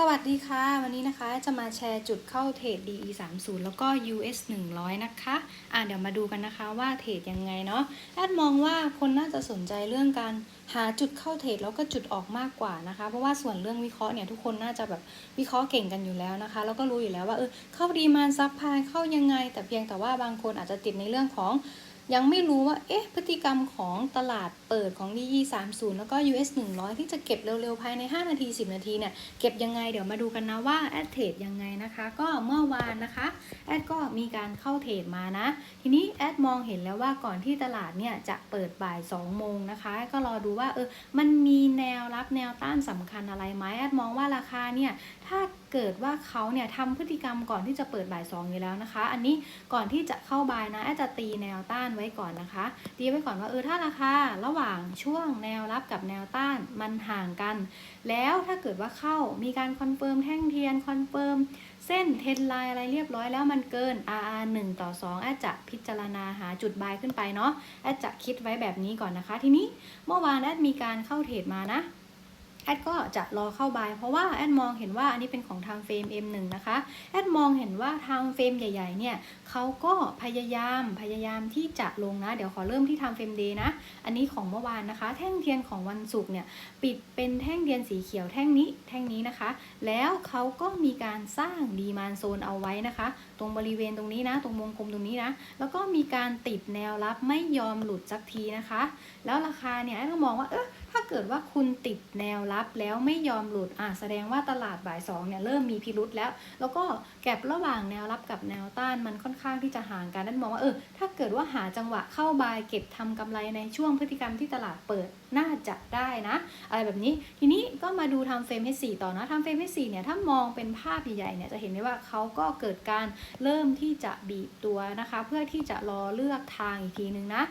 สวัสดีค่ะ วันนี้นะคะจะมาแชร์จุดเข้าเทรด DE 3 0แล้วก็ US 100 นะคะอะเดี๋ยวมาดูกันนะคะว่าเทรดยังไงเนาะแอดมองว่าคนน่าจะสนใจเรื่องการหาจุดเข้าเทรดแล้วก็จุดออกมากกว่านะคะ เพราะว่าส่วนเรื่องวิเคราะห์เนี่ยทุกคนน่าจะแบบวิเคราะห์เก่งกันอยู่แล้วนะคะ แล้วก็รู้อยู่แล้วว่าเออเข้าดีมานซับพายเข้ายังไง แต่เพียงแต่ว่าบางคนอาจจะติดในเรื่องของ ยังไม่รู้ว่า เอ๊ะ พฤติกรรมของตลาดเปิดของ DE 3 0แล้วก็ US 100 ที่จะเก็บเร็ว ๆ ภายใน 5 นาที 10 นาทีเนี่ย เก็บยังไง เดี๋ยวมาดูกันนะว่าแอดเทรดยังไงนะคะ ก็เมื่อวานนะคะ แอดก็มีการเข้าเทรดมานะ ทีนี้แอดมองเห็นแล้วว่าก่อนที่ตลาดเนี่ยจะเปิดบ่าย 2 โมงนะคะ ก็รอดูว่าเออ มันมีแนวรับแนวต้านสำคัญอะไรไหมแอดมองว่าราคาเนี่ย ถ้าเกิดว่าเขาเนี่ยทำพฤติกรรมก่อนที่จะเปิดบ่ายสองอยู่แล้วนะคะ อันนี้ก่อนที่จะเข้าบายนะ แอดจะตีแนวต้านไว้ก่อนนะคะ ตีไว้ก่อนว่าเออถ้าราคาระหว่างช่วงแนวรับกับแนวต้านมันห่างกัน แล้วถ้าเกิดว่าเข้ามีการคอนเฟิร์มแท่งเทียนคอนเฟิร์มเส้นเทนไลน์อะไรเรียบร้อยแล้วมันเกิน RR 1 ต่อ2แอดจะพิจารณาหาจุดบายขึ้นไปเนาะแอดจะคิดไว้แบบนี้ก่อนนะคะ ทีนี้เมื่อวานแอดมีการเข้าเทรดมานะ แอดก็จะรอเข้าบายเพราะว่าแอดมองเห็นว่าอันนี้เป็นของทางเฟรม M1 นะคะแอดมองเห็นว่าทางเฟรมใหญ่ๆเนี่ยเขาก็พยายามพยายามที่จะลงนะ เดี๋ยวขอเริ่มที่ทำเฟรมเดย์นะ อันนี้ของเมื่อวานนะคะ แท่งเทียนของวันศุกร์เนี่ยปิดเป็นแท่งเทียนสีเขียวแท่งนี้แท่งนี้นะคะ แล้วเขาก็มีการสร้างดีมานโซนเอาไว้นะคะ ตรงบริเวณตรงนี้นะ ตรงวงกลมตรงนี้นะ แล้วก็มีการติดแนวรับไม่ยอมหลุดสักทีนะคะ แล้วราคาเนี่ยแอดก็มองว่าเออถ้าเกิดว่าคุณติดแนวรับแล้วไม่ยอมหลุดอะแสดงว่าตลาดบ่ายสองเนี่ยเริ่มมีพิรุษแล้ว แล้วก็แก็บระหว่างแนวรับกับแนวต้านมันค่อนข้างที่จะห่างกันนั่นมองว่าเออถ้าเกิดว่าหาจังหวะเข้าบายเก็บทำกำไรในช่วงพฤติกรรมที่ตลาดเปิดน่าจะได้นะ อะไรแบบนี้ทีนี้ก็มาดูทำเฟรม H4 ต่อนะทำเฟรม H4 เนี่ยถ้ามองเป็นภาพใหญ่ๆเนี่ยจะเห็นได้ว่าเขาก็เกิดการเริ่มที่จะบีบตัวนะคะ เพื่อที่จะรอเลือกทางอีกทีนึงนะ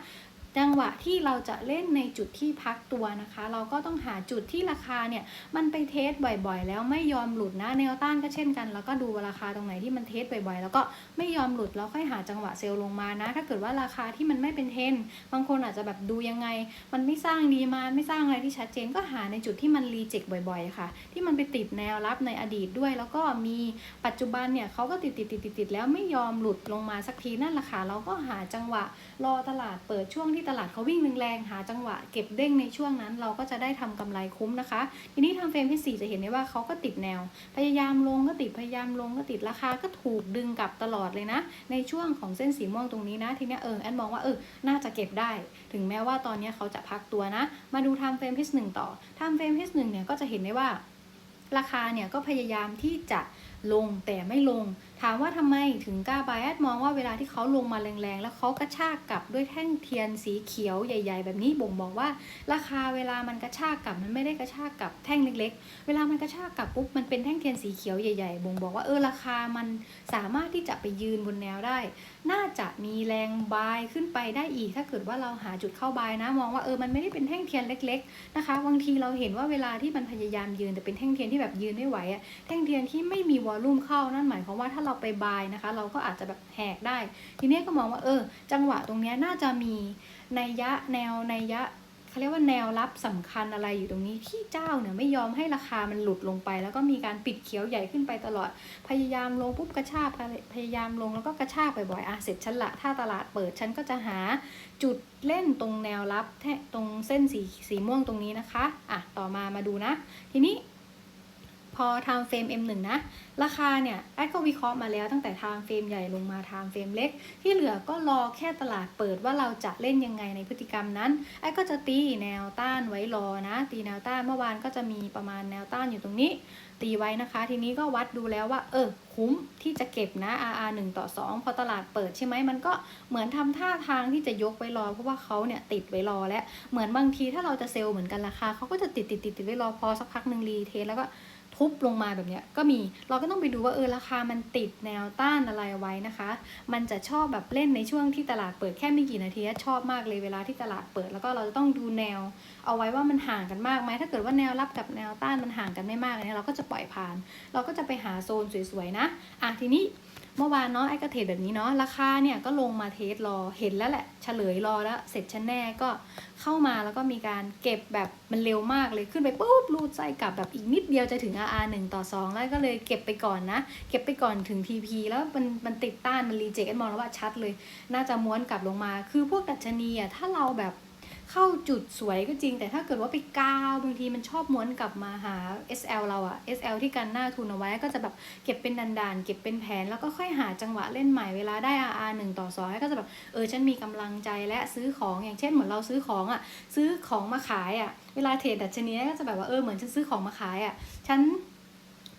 จังหวะที่เราจะเล่นในจุดที่พักตัวนะคะ เราก็ต้องหาจุดที่ราคาเนี่ยมันไปเทสบ่อยๆ แล้วไม่ยอมหลุดนะแนวต้านก็เช่นกัน แล้วก็ดูราคาตรงไหนที่มันเทสบ่อยๆ แล้วก็ไม่ยอมหลุดแล้วค่อยหาจังหวะเซลล์ลงมานะ ถ้าเกิดว่าราคาที่มันไม่เป็นเทรนบางคนอาจจะแบบดูยังไง มันไม่สร้างดีมาไม่สร้างอะไรที่ชัดเจนก็หาในจุดที่มันรีเจ็คบ่อยๆ ค่ะ ที่มันไปติดแนวรับในอดีตด้วย แล้วก็มีปัจจุบันเนี่ยเขาก็ติดติดติดติดติดแล้วไม่ยอมหลุดลงมาสักทีนั่นแหละค่ะเราก็หาจังหวะรอตลาดเปิดช่วงที่ตลาดเขาวิ่งแรงๆหาจังหวะเก็บเด้งในช่วงนั้น เราก็จะได้ทำกำไรคุ้มนะคะ ทีนี้ทาเฟรมที่ 4 จะเห็นได้ว่าเขาก็ติดแนว พยายามลงก็ติดพยายามลงก็ติดราคาก็ถูกดึงกลับตลอดเลยนะ ในช่วงของเส้นสีม่วงตรงนี้นะทีนี้เออแอนมองว่าเออน่าจะเก็บได้ ถึงแม้ว่าตอนนี้เขาจะพักตัวนะ มาดูทำเฟรมที่หนึ่งต่อทำเฟรมที่หนึ่งเนี่ยก็จะเห็นได้ว่าราคาเนี่ยก็พยายามที่จะลงแต่ไม่ลง ถามว่าทำไมถึงกล้าบายแอดมองว่าเวลาที่เขาลงมาแรงๆ แล้วเขากระชากกลับด้วยแท่งเทียนสีเขียวใหญ่ ๆ แบบนี้บ่งบอกว่า ราคาเวลามันกระชากกลับมันไม่ได้กระชากกลับแท่งเล็ก ๆ เวลามันกระชากกลับปุ๊บมันเป็นแท่งเทียนสีเขียวใหญ่ ๆ บ่งบอกว่าเออราคามันสามารถที่จะไปยืนบนแนวได้ น่าจะมีแรงบายขึ้นไปได้อีก ถ้าเกิดว่าเราหาจุดเข้าบายนะ มองว่าเออมันไม่ได้เป็นแท่งเทียนเล็ก ๆนะคะบางทีเราเห็นว่าเวลาที่มันพยายามยืนแต่เป็นแท่งเทียนที่แบบยืนไม่ไหวอะแท่งเทียนที่ไม่มีวอลลุ่มเข้านั่นหมายความว่าถ้าเราไปบายนะคะ เราก็อาจจะแบบแหกได้ ทีนี้ก็มองว่าเออ จังหวะตรงนี้น่าจะมีในยะแนวในยะ เขาเรียกว่าแนวรับสำคัญอะไรอยู่ตรงนี้ที่เจ้าเนี่ยไม่ยอมให้ราคามันหลุดลงไป แล้วก็มีการปิดเขียวใหญ่ขึ้นไปตลอด พยายามลงปุ๊บกระชากพยายามลงแล้วก็กระชากบ่อยๆอะเสร็จฉันละ ถ้าตลาดเปิดฉันก็จะหาจุดเล่นตรงแนวรับแทตรงเส้นสีสีม่วงตรงนี้นะคะอะต่อมามาดูนะ ทีนี้ พอทำเฟรม M1 นะ ราคาเนี่ยแอดก็วิเคราะห์มาแล้วตั้งแต่ทางเฟรมใหญ่ลงมาทางเฟรมเล็ก ที่เหลือก็รอแค่ตลาดเปิดว่าเราจะเล่นยังไงในพฤติกรรมนั้นแอดก็จะตีแนวต้านไว้รอนะ ตีแนวต้านเมื่อวานก็จะมีประมาณแนวต้านอยู่ตรงนี้ ตีไว้นะคะ ทีนี้ก็วัดดูแล้วว่า เออ คุ้มที่จะเก็บนะ RR 1ต่อ2 พอตลาดเปิดใช่ไหมมันก็เหมือนทำท่าทางที่จะยกไว้รอ เพราะว่าเขาเนี่ยติดไว้รอแล้วเหมือนบางทีถ้าเราจะเซลล์เหมือนกันราคาเขาก็จะติดติดติดติดไว้รอพอสักพักหนึ่งรีเทสแล้วก็ ทุบลงมาแบบเนี้ยก็มีเราก็ต้องไปดูว่าเออราคามันติดแนวต้านอะไรไว้นะคะ มันจะชอบแบบเล่นในช่วงที่ตลาดเปิดแค่ไม่กี่นาทีชอบมากเลยเวลาที่ตลาดเปิด แล้วก็เราจะต้องดูแนว เอาไว้ว่ามันห่างกันมากไหมถ้าเกิดว่าแนวรับกับแนวต้านมันห่างกันไม่มากเนี่ยเราก็จะปล่อยผ่าน เราก็จะไปหาโซนสวยๆนะอะทีนี้ เมื่อวานเนาะไอ้ก็เทรดแบบนี้เนาะราคาเนี่ยก็ลงมาเทสรอเห็นแล้วแหละเฉลยรอแล้ว เสร็จชั้นแน่ก็เข้ามาแล้วก็มีการเก็บแบบมันเร็วมากเลยขึ้นไปปุ๊บรูดไส้กลับแบบอีกนิดเดียวจะถึง RR 1ต่อ 2 แล้วก็เลยเก็บไปก่อนนะ เก็บไปก่อนถึง TP แล้วมันมันติดต้านมันรีเจ็คมองแล้วว่าชัดเลย น่าจะม้วนกลับลงมา คือพวกดัชนีอะถ้าเราแบบ เข้าจุดสวยก็จริง แต่ถ้าเกิดว่าไปก้าวบางทีมันชอบม้วนกลับมาหา SL เราอะ SL ที่กันหน้าทุนเอาไว้ก็จะแบบเก็บเป็นดันๆ เก็บเป็นแผนแล้วก็ค่อยหาจังหวะเล่นใหม่เวลาได้ RR 1ต่อ2ก็จะแบบเออฉันมีกำลังใจและซื้อของอย่างเช่นเหมือนเราซื้อของอะซื้อของมาขายอะเวลาเทรดดัชนีก็จะแบบว่าเออเหมือนฉันซื้อของมาขายอะฉัน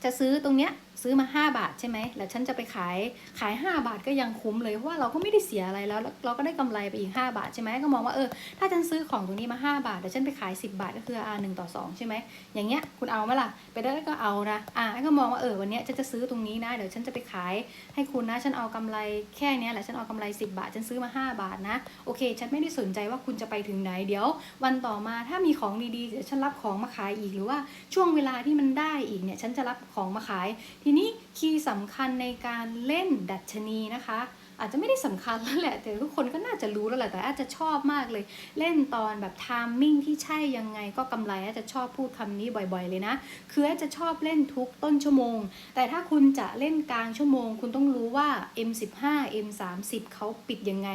จะซื้อตรงเนี้ย ซื้อมา 5 บาทใช่ไหม แล้วฉันจะไปขายขาย 5 บาทก็ยังคุ้มเลยเพราะว่าเราก็ไม่ได้เสียอะไรแล้ว เราก็ได้กำไรไปอีก 5 บาทใช่ไหมก็มองว่าเออถ้าฉันซื้อของตรงนี้มา 5 บาทแต่ฉันไปขาย 10 บาทก็คือ R 1ต่อ 2 ใช่ไหมอย่างเงี้ยคุณเอาไหมล่ะไปได้ก็เอานะอะก็มองว่าเออวันเนี้ยฉันจะซื้อตรงนี้นะเดี๋ยวฉันจะไปขายให้คุณนะฉันเอากำไรแค่เนี้ยแหละฉันเอากำไร 10 บาท ฉันซื้อมา 5 บาทนะโอเค ฉันไม่ได้สนใจว่าคุณจะไปถึงไหนเดี๋ยว วันต่อมาถ้ามีของดีๆเดี๋ยวฉันรับของมาขายอีกหรือว่าช่วงเวลาที่มันได้อีกเนี่ยฉันจะรับของมาขายทีนี้คีย์สำคัญในการเล่นดัชนีนะคะ อาจจะไม่ได้สำคัญแล้วแหละ แต่ทุกคนก็น่าจะรู้แล้วแหละแต่อาจจะชอบมากเลย เล่นตอนแบบไทมมิ่งที่ใช่ยังไงก็กำไรอาจจะชอบพูดคำนี้บ่อยๆเลยนะ คืออาจจะชอบเล่นทุกต้นชั่วโมง แต่ถ้าคุณจะเล่นกลางชั่วโมง คุณต้องรู้ว่า M15 M30 เขาปิดยังไง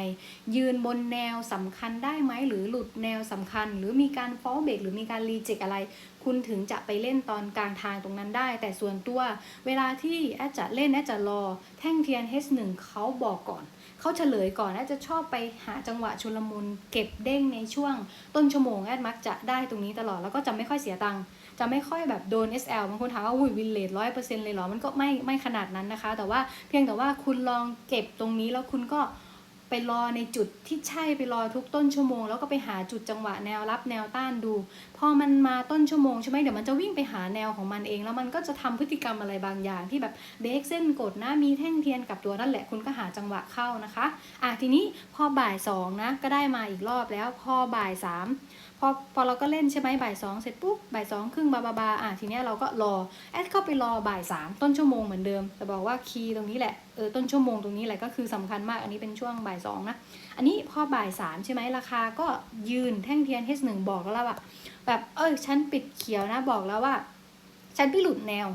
ยืนบนแนวสำคัญได้ไหมหรือหลุดแนวสำคัญ หรือมีการฟอลเบรกหรือมีการรีเจ็คอะไร คุณถึงจะไปเล่นตอนกลางทางตรงนั้นได้ แต่ส่วนตัวเวลาที่แอดจะเล่นแอดจะรอ แท่งเทียน H1 เขาบอกก่อนเขาเฉลยก่อนแอดจะชอบไปหาจังหวะชุลมุนเก็บเด้งในช่วง ต้นชั่วโมงแอดมักจะได้ตรงนี้ตลอดแล้วก็จะไม่ค่อยเสียตังค์จะไม่ค่อยแบบโดน SL บางคนถามว่าอุ้ยวินเลทร้อยเปอร์เซ็นต์เลยเหรอมันก็ไม่ไม่ขนาดนั้นนะคะ แต่ว่าเพียงแต่ว่าคุณลองเก็บตรงนี้แล้วคุณก็ ไปรอในจุดที่ใช่ไปรอทุกต้นชั่วโมง แล้วก็ไปหาจุดจังหวะแนวรับแนวต้านดู พอมันมาต้นชั่วโมงใช่ไหมเดี๋ยวมันจะวิ่งไปหาแนวของมันเอง แล้วมันก็จะทำพฤติกรรมอะไรบางอย่าง ที่แบบเบรกเส้นกดนะมีแท่งเทียนกับตัวนั่นแหละคุณก็หาจังหวะเข้านะคะอะทีนี้พอบ่ายสองนะก็ได้มาอีกรอบแล้วพอบ่ายสามพอพอเราก็เล่นใช่ไหมบ่ายสองเสร็จปุ๊บบ่ายสองครึ่งบาบาบาอะทีเนี้ยเราก็รอแอดเข้าไปรอบ่ายสามต้นชั่วโมงเหมือนเดิมแต่บอกว่าคีย์ตรงนี้แหละต้นชั่วโมงตรงนี้แหละก็คือสำคัญมากอันนี้เป็นช่วงบ่ายสองนะ อันนี้พอบ่ายสามใช่ไหมราคาก็ยืนแท่งเทียน H1 บอกแล้วว่าแบบเออฉันปิดเขียวนะบอกแล้วว่า ฉันไม่หลุดแนว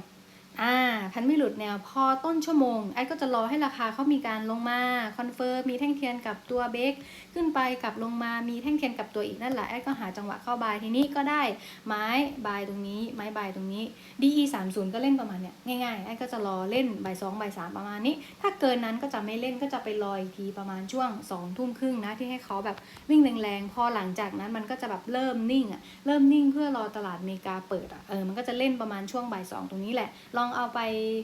อ่าพันไม่หลุดแนวพอต้นชั่วโมงไอ้ก็จะรอให้ราคาเขามีการลงมาคอนเฟิร์มมีแท่งเทียนกับตัวเบกขึ้นไปกับลงมามีแท่งเทียนกับตัวอีกนั่นแหละไอ้ก็หาจังหวะเข้าบายทีนี้ก็ได้ไม้บายตรงนี้ไม้บายตรงนี้ DE 3 0ก็เล่นประมาณเนี้ยง่ายๆไอ้ก็จะรอเล่นบ่ายสองบ่ายสามประมาณนี้ ถ้าเกินนั้นก็จะไม่เล่นก็จะไปรออีกทีประมาณช่วง2องทุ่มครึ่งนะที่ให้เขาแบบวิ่งแรงๆพอหลังจากนั้นมันก็จะแบบเริ่มนิ่งอะเริ่มนิ่งเพื่อรอตลาดอเมริกาเปิดอะเออมันก็จะเล่นประมาณช่วงบ่ายสองตรงนี้แหละลองเอาไป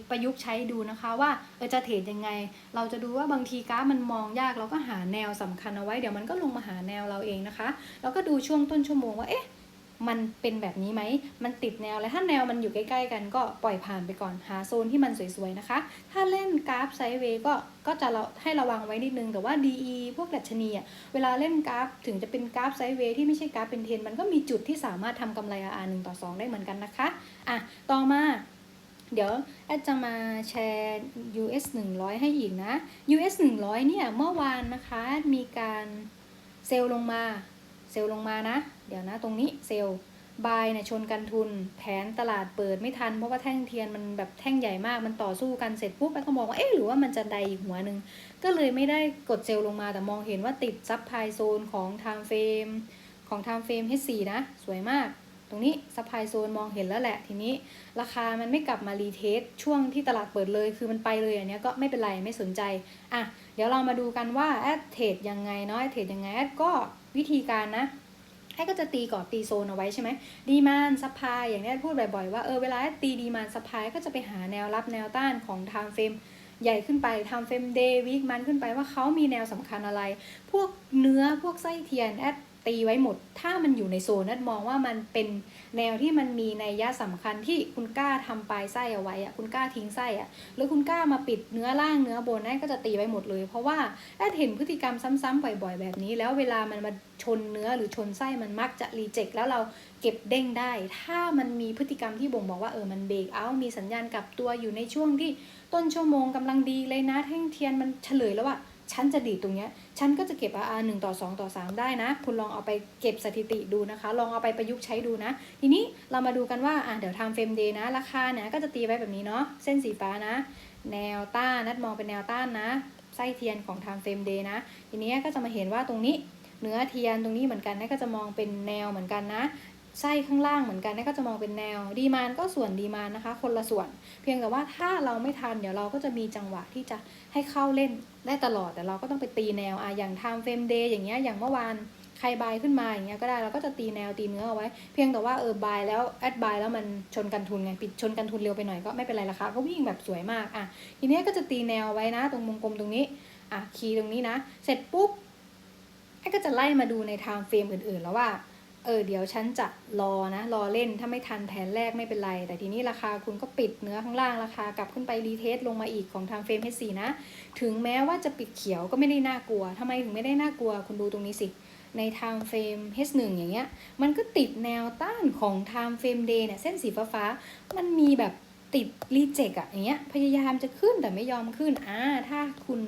ประยุกต์ใช้ดูนะคะว่าเออจะเทรดยังไง เราจะดูว่าบางทีกราฟมันมองยากเราก็หาแนวสำคัญเอาไว้เดี๋ยวมันก็ลงมาหาแนวเราเองนะคะ แล้วก็ดูช่วงต้นชั่วโมงว่าเอ๊ะมันเป็นแบบนี้ไหม มันติดแนว แล้วถ้าแนวมันอยู่ใกล้ ๆ กันก็ปล่อยผ่านไปก่อน หาโซนที่มันสวย ๆ นะคะ ถ้าเล่นกราฟไซด์เวย์ก็ ก็จะเราให้ระวังไว้นิดนึง แต่ว่า DE พวกดัชนีอะ เวลาเล่นกราฟถึงจะเป็นกราฟไซด์เวย์ที่ไม่ใช่กราฟเป็นเทน มันก็มีจุดที่สามารถทำกำไร RR 1ต่อ 2 ได้เหมือนกันนะคะ อะ ต่อมา เดี๋ยวแอดจะมาแชร์ US 100 ให้อีกนะ US 100 เนี่ย เมื่อวานนะคะมีการเซลลงมา เซลลงมานะ เดี๋ยวนะตรงนี้เซลบายเนี่ยชนกันทุน แผนตลาดเปิดไม่ทัน เพราะว่าแท่งเทียนมันแบบแท่งใหญ่มากมันต่อสู้กันเสร็จปุ๊บแล้วก็มองว่าเอ๊ะหรือว่ามันจะใดอีกหัวหนึ่งก็เลยไม่ได้กดเซลลงมาแต่มองเห็นว่าติดซับไพโซนของไทม์เฟรมของไทม์เฟรม H4 นะ สวยมาก รงนี้ซับไพโซนมองเห็นแล้วแหละ ทีนี้ราคามันไม่กลับมารีเทสช่วงที่ตลาดเปิดเลย คือมันไปเลยอันเนี้ยก็ไม่เป็นไรไม่สนใจอะเดี๋ยวเรามาดูกันว่าแอดเทรดยังไงเนาะแอดเทรดยังไงแอดก็วิธีการนะให้ก็จะตีก่อนตีโซนเอาไว้ใช่ไหมดีมานซัพพลายอย่างนี้พูดบ่อยๆว่าเออเวลาตีดีมานซัพพลายก็จะไปหาแนวรับแนวต้านของไทม์เฟรมใหญ่ขึ้นไปทม์เฟรมเดย์วีคมันขึ้นไปว่าเขามีแนวสำคัญอะไร พวกเนื้อพวกไส้เทียนแอด ตีไว้หมด ถ้ามันอยู่ในโซนแอดมองว่ามันเป็นแนวที่มันมีในยะสำคัญที่คุณกล้าทำปลายไส้เอาไว้อะคุณกล้าทิ้งไส้อะหรือคุณกล้ามาปิดเนื้อล่างเนื้อบนนั่นก็จะตีไว้หมดเลย เพราะว่าแอดเห็นพฤติกรรมซ้ำๆบ่อยๆ แบบนี้ แล้วเวลามันมาชนเนื้อหรือชนไส้มันมักจะรีเจ็คแล้วเราเก็บเด้งได้ ถ้ามันมีพฤติกรรมที่บ่งบอกว่าเออมันเบรกเอา มีสัญญาณกลับตัวอยู่ในช่วงที่ต้นชั่วโมงกำลังดีเลยนะแท่งเทียนมันเฉลยแล้วว่า ฉันจะดีดตรงเนี้ยฉันก็จะเก็บ RR 1ต่อ 2 ต่อ 3 ได้นะ คุณลองเอาไปเก็บสถิติดูนะคะ ลองเอาไปประยุกต์ใช้ดูนะ ทีนี้เรามาดูกันว่าอะเดี๋ยวทำเฟรมเดย์นะ ราคาเนี่ยก็จะตีไว้แบบนี้เนาะ เส้นสีฟ้านะ แนวต้านนัดมองเป็นแนวต้านนะ ไส้เทียนของทำเฟรมเดย์นะ ทีนี้ก็จะมาเห็นว่าตรงนี้เนื้อเทียนตรงนี้เหมือนกันนะก็จะมองเป็นแนวเหมือนกันนะ ไส้ข้างล่างเหมือนกันนะก็จะมองเป็นแนว ดีมานก็ส่วนดีมานนะคะ คนละส่วน เพียงแต่ว่าถ้าเราไม่ทันเดี๋ยวเราก็จะมีจังหวะที่จะให้เข้าเล่นได้ตลอดแต่เราก็ต้องไปตีแนวอะอย่างไทม์เฟรมเดย์อย่างเงี้ยอย่างเมื่อวานใครบายขึ้นมาอย่างเงี้ยก็ได้เราก็จะตีแนวตีเนื้อเอาไว้ เพียงแต่ว่าเออบายแล้วแอดบายแล้วมันชนกันทุนไงปิดชนกันทุนเร็วไปหน่อยก็ไม่เป็นไรราคาก็วิ่งแบบสวยมากอะทีเนี้ยก็จะตีแนวไว้นะ ตรงวงกลมตรงนี้อะคีย์ตรงนี้นะ เสร็จปุ๊บไอ้ก็จะไล่มาดูในไทม์เฟรมอื่นๆ แล้วว่า เออเดี๋ยวฉันจะรอนะ รอเล่นถ้าไม่ทันแผนแรกไม่เป็นไร แต่ทีนี้ราคาคุณก็ปิดเนื้อข้างล่างราคากลับขึ้นไปรีเทสลงมาอีกของไทม์เฟรม H4 นะ ถึงแม้ว่าจะปิดเขียวก็ไม่ได้น่ากลัวทำไมถึงไม่ได้น่ากลัวคุณดูตรงนี้สิใน time frame H1 อย่างเงี้ย มันก็ติดแนวต้านของ time frame day เนี่ย เส้นสีฟ้าๆ มันมีแบบติดรีเจ็คอะอย่างเงี้ย พยายามจะขึ้นแต่ไม่ยอมขึ้น อ่า ถ้าคุณ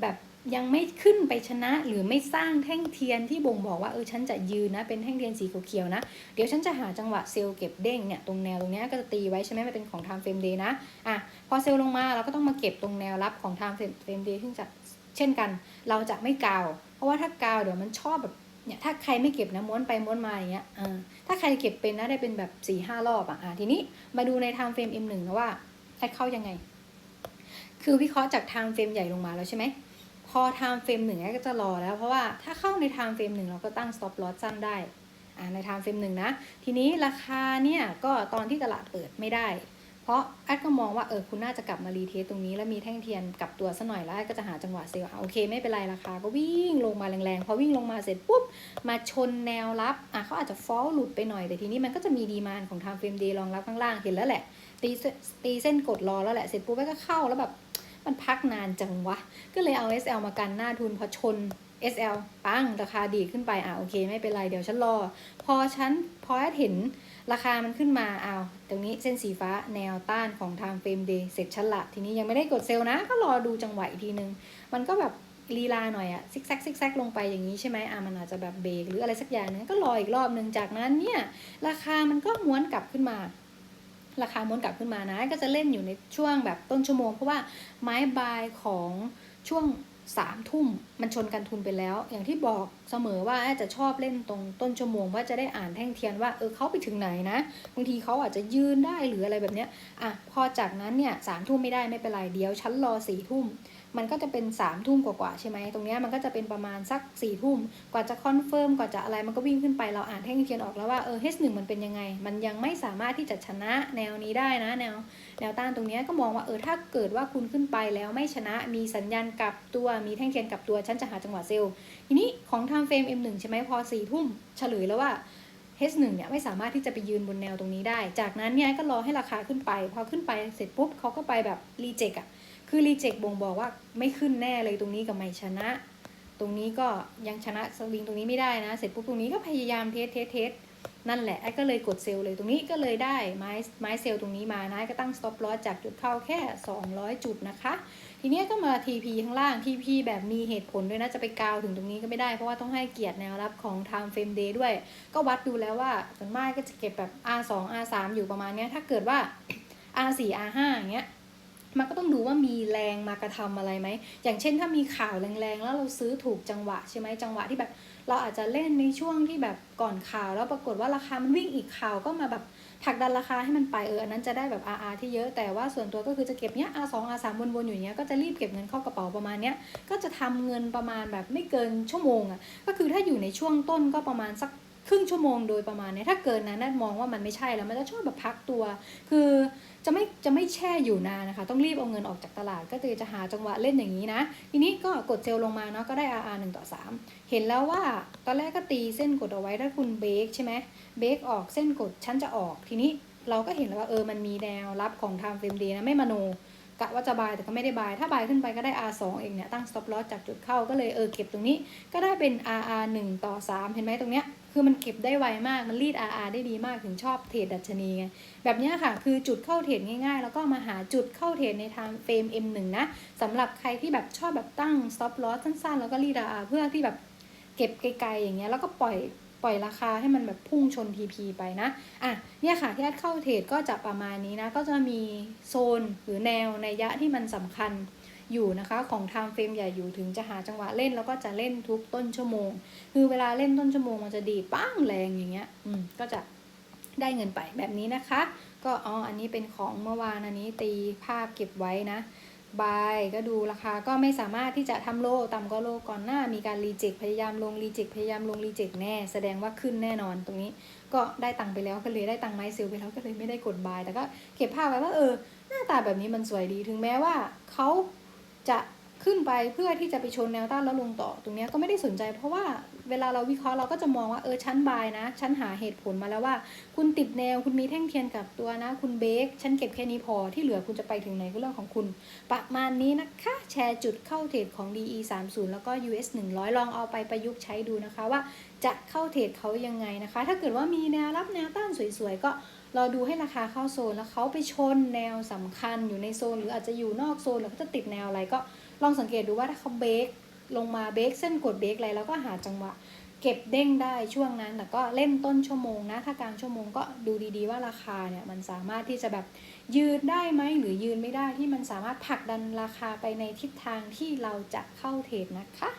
แบบ ยังไม่ขึ้นไปชนะหรือไม่สร้างแท่งเทียนที่บ่งบอกว่าเออฉันจะยืนนะเป็นแท่งเทียนสีเขียวๆนะ เดี๋ยวฉันจะหาจังหวะเซลล์เก็บเด้งเนี่ยตรงแนวตรงเนี้ยก็จะตีไว้ใช่ไหมมันเป็นของ time frame day นะอะพอเซลล์ลงมาเราก็ต้องมาเก็บตรงแนวรับของ time frame day ซึ่งจะเช่นกัน เราจะไม่กาว เพราะว่าถ้ากาวเดี๋ยวมันชอบแบบเนี่ยถ้าใครไม่เก็บนะม้วนไปม้วนมาอย่างเงี้ยอ่าถ้าใครเก็บเป็นนะได้เป็นแบบ4ี่ห้ารอบอะอ่าทีนี้มาดูใน time frame M1 นะว่าแอดเข้ายังไง คือวิเคราะห์จาก time frame ใหญ่ลงมาแล้วใช่ไหม พอ time frame หนึ่งก็จะรอแล้ว เพราะว่าถ้าเข้าใน time frame หนึ่งเราก็ตั้ง stop loss สั้นได้ใน time frame หนึ่งนะ ทีนี้ราคาเนี่ยก็ตอนที่ตลาดเปิดไม่ได้ เพราะแอดก็มองว่าเออคุณน่าจะกลับมารีเทสตรงนี้ แล้วมีแท่งเทียนกลับตัวซะหน่อยแล้วแอดก็จะหาจังหวะเซลล์โอเคไม่เป็นไรราคาก็วิ่งลงมาแรงๆพอวิ่งลงมาเสร็จปุ๊บมาชนแนวรับอะเขาอาจจะฟอลหลุดไปหน่อยแต่ทีนี้มันก็จะมีดีมานของ time frame day รองรับข้างล่างเห็นแล้วแหละตีเสตีเส้นกดรอแล้วแหละเสร็จปุ๊บก็เข้าแล้วแบบ มันพักนานจังวะ ก็เลยเอา SL มากันหน้าทุนพอชน SL ปังราคาดีขึ้นไปอะโอเค ไม่เป็นไร เดี๋ยวฉันรอ พอฉันพอแอดเห็นราคามันขึ้นมาอ้าวตรงนี้เส้นสีฟ้าแนวต้านของทางเฟรมเดย์เสร็จฉันละ ทีนี้ยังไม่ได้กดเซลล์นะ ก็รอดูจังหวะอีกทีนึง มันก็แบบลีลาหน่อยอะซิกแซกซิกแซกลงไปอย่างนี้ใช่ไหมอะมันอาจจะแบบเบรกหรืออะไรสักอย่างนึงก็รออีกรอบหนึ่งจากนั้นเนี่ยราคามันก็ม้วนกลับขึ้นมา ราคาม้วนกลับขึ้นมานะ ก็จะเล่นอยู่ในช่วงแบบต้นชั่วโมง เพราะว่าไม้บายของช่วงสามทุ่มมันชนกันทุนไปแล้ว อย่างที่บอกเสมอว่าจะชอบเล่นตรงต้นชั่วโมงว่าจะได้อ่านแท่งเทียนว่าเออเขาไปถึงไหนนะบางทีเขาอาจจะยืนได้หรืออะไรแบบเนี้ยอะพอจากนั้นเนี่ยสามทุ่มไม่ได้ไม่เป็นไรเดี๋ยวฉันรอสี่ทุ่ม มันก็จะเป็น3ามทุ่มกว่าๆใช่ไหมตรงนี้มันก็จะเป็นประมาณสัก4ี่ทุ่มกว่าจะคอนเฟิร์มกว่าจะอะไรมันก็วิ่งขึ้นไปเราอ่านแท่งเทียนออกแล้วว่าเออ H1 มันเป็นยังไง มันยังไม่สามารถที่จะชนะแนวนี้ได้นะแนวแนวต้านตรงนี้ก็มองว่าเออถ้าเกิดว่าคุณขึ้นไปแล้วไม่ชนะมีสัญญาณกลับตัวมีแท่งเทียนกลับตัวฉันจะหาจังหวะเซลล์ทีนี้ของ time frame M1 ใช่ไหมพอ4ี่ทุ่มเฉลยแล้วว่า H1 เนี่ยไม่สามารถที่จะไปยืนบนแนวตรงนี้ได้ จากนั้นเนี่ยก็รอให้ราคาขึ้นไป พอขึ้นไปเสร็จปุ๊บเขาก็ไปแบบรีเจ็คอะ คือรีเจ็คบ่งบอกว่าไม่ขึ้นแน่เลยตรงนี้กับไม่ชนะ ตรงนี้ก็ยังชนะสวิงตรงนี้ไม่ได้นะ เสร็จปุ๊บตรงนี้ก็พยายามเทสเทสเทสนั่นแหละไอ้ก็เลยกดเซลล์เลยตรงนี้ก็เลยได้ไม้ไม้เซลล์ตรงนี้มานะก็ตั้ง stop loss จากจุดเข้าแค่ 200 จุดนะคะ ทีเนี้ยก็มา TP ข้างล่าง TP แบบมีเหตุผลด้วยนะจะไปกาวถึงตรงนี้ก็ไม่ได้เพราะว่าต้องให้เกียรติแนวรับของ time frame day ด้วย ก็วัดดูแล้วว่าส่วนมากก็จะเก็บแบบ R2 R3 อยู่ประมาณเนี้ยถ้าเกิดว่า R4 R5 อย่างเงี้ย มันก็ต้องดูว่ามีแรงมากระทำอะไรไหม อย่างเช่นถ้ามีข่าวแรงๆ แล้วเราซื้อถูกจังหวะใช่ไหมจังหวะที่แบบ เราอาจจะเล่นในช่วงที่แบบก่อนข่าวแล้วปรากฏว่าราคามันวิ่งอีกข่าวก็มาแบบผักดันราคาให้มันไปเอออันนั้นจะได้แบบ RR ที่เยอะแต่ว่าส่วนตัวก็คือจะเก็บเนี้ย R2 R3 วนๆอยู่อย่างเนี้ยก็จะรีบเก็บเงินเข้ากระเป๋าประมาณเนี้ยก็จะทำเงินประมาณแบบไม่เกินชั่วโมงอะ่ะก็คือถ้าอยู่ในช่วงต้นก็ประมาณสักครึ่งชั่วโมงโดยประมาณเนี้ยถ้าเกินนั้นนัดมองว่ามันไม่ใช่แล้วมันจะชอบแบบพักตัว คือ จะไม่จะไม่แช่อยู่นานนะคะ ต้องรีบเอาเงินออกจากตลาด ก็คือจะหาจังหวะเล่นอย่างนี้นะ ทีนี้ก็กดเซลล์ลงมาเนาะก็ได้ RR 1ต่อ3 เห็นแล้วว่าตอนแรกก็ตีเส้นกดเอาไว้ถ้าคุณเบรกใช่ไหมเบรกออกเส้นกดชั้นจะออก ทีนี้เราก็เห็นแล้วว่าเออมันมีแนวรับของ time frame day นะไม่มโนกะว่าจะบายแต่ก็ไม่ได้บาย ถ้าบายขึ้นไปก็ได้ R2 เองเนี่ยตั้ง stop loss จากจุดเข้าก็เลยเออเก็บตรงนี้ ก็ได้เป็น RR 1ต่อ3 เห็นไหมตรงเนี้ย คือมันเก็บได้ไวมากมันรีด RR ได้ดีมากถึงชอบเทรดดัชนีไงแบบนี้ค่ะ คือจุดเข้าเทรดง่ายๆ แล้วก็มาหาจุดเข้าเทรดในทางเฟรม M1 นะสำหรับใครที่แบบชอบแบบตั้ง stop loss สั้นๆ แล้วก็รีด RR เพื่อที่แบบเก็บไกลๆอย่างเงี้ยแล้วก็ปล่อยปล่อยราคาให้มันแบบพุ่งชน TP ไปนะ อะ เนี่ยค่ะ ที่แอดเข้าเทรดก็จะประมาณนี้นะ ก็จะมีโซนหรือแนวในยะที่มันสำคัญ อยู่นะคะของ time frame ใหญ่อยู่ถึงจะหาจังหวะเล่นแล้วก็จะเล่นทุกต้นชั่วโมง คือเวลาเล่นต้นชั่วโมงมันจะดีปั้งแรงอย่างเงี้ยอืมก็จะได้เงินไปแบบนี้นะคะ ก็อ๋ออันนี้เป็นของเมื่อวานอันนี้ตีภาพเก็บไว้นะบายก็ดูราคาก็ไม่สามารถที่จะทำโลต่ำกว่าโลก่อนหน้ามีการรีเจ็คพยายามลงรีเจ็คพยายามลงรีเจ็คแน่ แสดงว่าขึ้นแน่นอนตรงนี้ก็ได้ตังค์ไปแล้วก็เลยได้ตังค์ไม้ซิลไปแล้วก็เลยไม่ได้กดบาย แต่ก็เก็บภาพไว้ว่าเออหน้าตาแบบนี้มันสวยดีถึงแม้ว่าเขา จะขึ้นไปเพื่อที่จะไปชนแนวต้านแล้วลงต่อ ตรงนี้ก็ไม่ได้สนใจ เพราะว่าเวลาเราวิเคราะห์เราก็จะมองว่าเออชั้นบายนะชั้นหาเหตุผลมาแล้วว่า คุณติดแนวคุณมีแท่งเทียนกับตัวนะ คุณเบรกฉันเก็บแค่นี้พอที่เหลือคุณจะไปถึงไหนก็เรื่องของคุณ ประมาณนี้นะคะ แชร์จุดเข้าเทรดของ DE 3 0แล้วก็ US 100 ลองเอาไปประยุกต์ใช้ดูนะคะว่าจะเข้าเทรดเขายังไงนะคะ ถ้าเกิดว่ามีแนวรับแนวต้านสวยๆก็ รอดูให้ราคาเข้าโซนแล้วเขาไปชนแนวสำคัญอยู่ในโซน หรืออาจจะอยู่นอกโซนหรือเขาจะติดแนวอะไรก็ลองสังเกตดูว่าถ้าเขาเบรกลงมาเบรกเส้นกดเบรกอะไรแล้วก็หาจังหวะเก็บเด้งได้ช่วงนั้นแต่ก็เล่นต้นชั่วโมงนะ ถ้ากลางชั่วโมงก็ดูดีๆว่าราคาเนี่ยมันสามารถที่จะแบบยืนได้ไหมหรือยืนไม่ได้ที่มันสามารถผลักดันราคาไปในทิศทางที่เราจะเข้าเทรดนะคะ